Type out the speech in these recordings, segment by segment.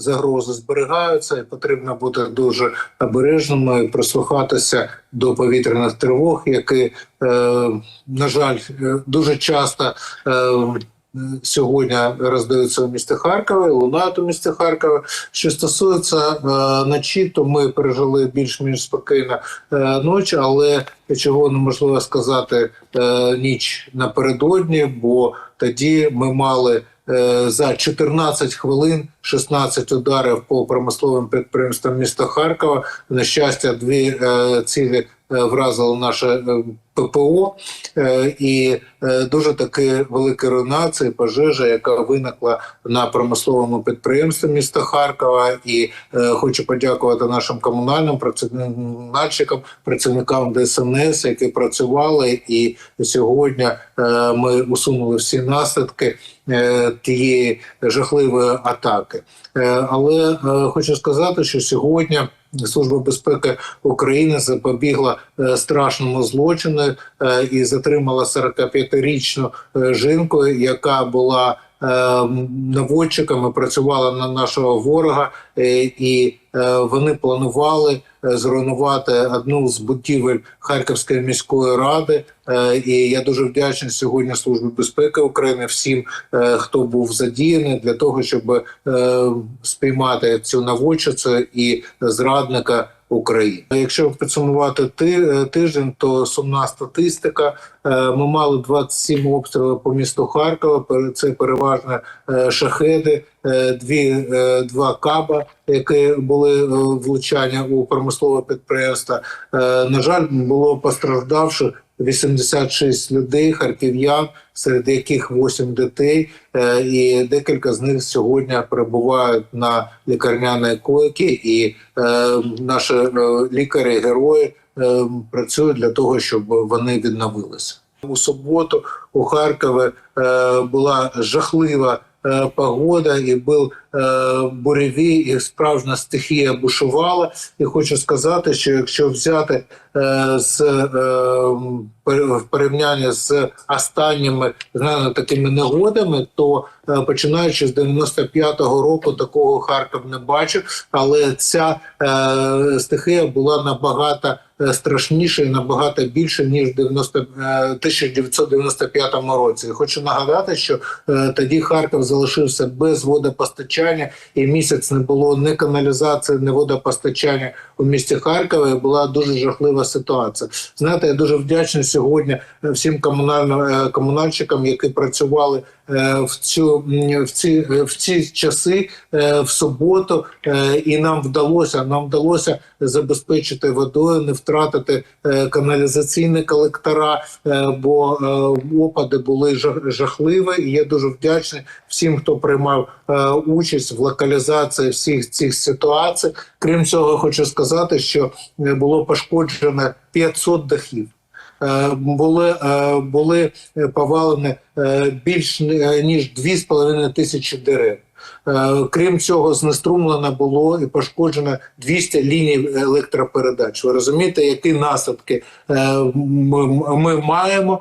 загрози зберігаються, і потрібно бути дуже обережними, і прислухатися до повітряних тривог, які, е, на жаль, е, дуже часто. Е, Сьогодні роздаються в місті Харкові, лунають у місті Харкові. Що стосується е, ночі, то ми пережили більш-менш спокійно е, ніч, але чого неможливо сказати е, ніч напередодні, бо тоді ми мали за 14 хвилин 16 ударів по промисловим підприємствам міста Харкова. На щастя, дві е, цілі вразили вразило наше е, ППО, е, і е, дуже таки велика руйнація, пожежа, яка виникла на промисловому підприємстві міста Харкова. І е, хочу подякувати нашим комунальним працівникам, працівникам ДСНС, які працювали. І сьогодні ми усунули всі наслідки тієї жахливої атаки. Але хочу сказати, що сьогодні. Служба безпеки України запобігла страшному злочину і затримала 45-річну е, жінку, яка була е, наводчиком і працювала на нашого ворога, е, і е, вони планували е, зруйнувати одну з будівель Харківської міської ради. Е, І я дуже вдячний сьогодні Службі безпеки України всім, е, хто був задіяний для того, щоб е, спіймати цю наводчицю і зрадника. України. Якщо підсумувати ти- е, тиждень, то сумна статистика. Е, Ми мали 27 обстрілів по місту Харкова. Це переважно е, шахеди, дві е, два каба, які були е, влучання у промислове підприємство. Е, На жаль, було постраждавших 86 людей, харків'ян, серед яких 8 дітей, е, і декілька з них сьогодні перебувають на лікарняній койці, і е, наші е, лікарі, герої е, працюють для того, щоб вони відновилися. У суботу у Харкові е, була жахлива е, погода, і був е, буревій, і справжня стихія бушувала. І хочу сказати, що якщо взяти е, з е, в порівнянні з останніми знаєте, такими негодами, то е, починаючи з 95-го року такого Харків не бачив, але ця е, стихія була набагато е, страшніша і набагато більше ніж в 90, е, 1995 році. І хочу нагадати, що е, тоді Харків залишився без водопостачання, і місяць не було ні каналізації, ні водопостачання у місті Харкові. Була дуже жахлива ситуація. Знаєте, я дуже вдячний сьогодні е, всім комунальним е, комунальщикам, які працювали е, в цю в ці е, в ці часи е, в суботу, е, і нам вдалося нам вдалося забезпечити водою, не втратити е, каналізаційні колектора, е, бо е, опади були жах- жахливі. І я дуже вдячний всім, хто приймав е, участь в локалізації всіх цих ситуацій. Крім цього, хочу сказати, що е, було пошкоджено 500 дахів. Е, Були, е, були е, повалені більш ніж 2,5 тисячі дерев. Крім цього, знеструмлено було і пошкоджено 200 ліній електропередач. Ви розумієте, які наслідки ми, маємо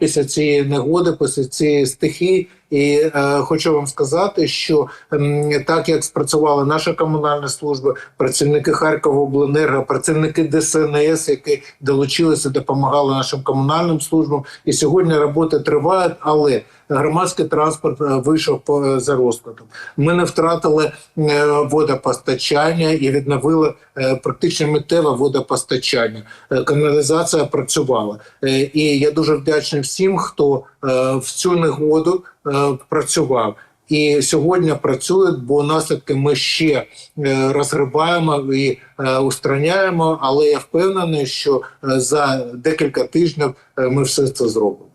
після цієї негоди, після цієї стихії. І е, хочу вам сказати, що м, так як спрацювала наша комунальна служба, працівники Харковобленерго, працівники ДСНС, які долучилися, допомагали нашим комунальним службам, і сьогодні роботи тривають, але громадський транспорт е, вийшов по е, за розкладом. Ми не втратили е, водопостачання і відновили е, практично миттєве водопостачання. Е, Каналізація працювала. Е, І я дуже вдячний всім, хто е, в цю негоду е, працював. І сьогодні працюють, бо наслідки ми ще е, розгрібаємо і е, устраняємо. Але я впевнений, що е, за декілька тижнів е, ми все це зробимо.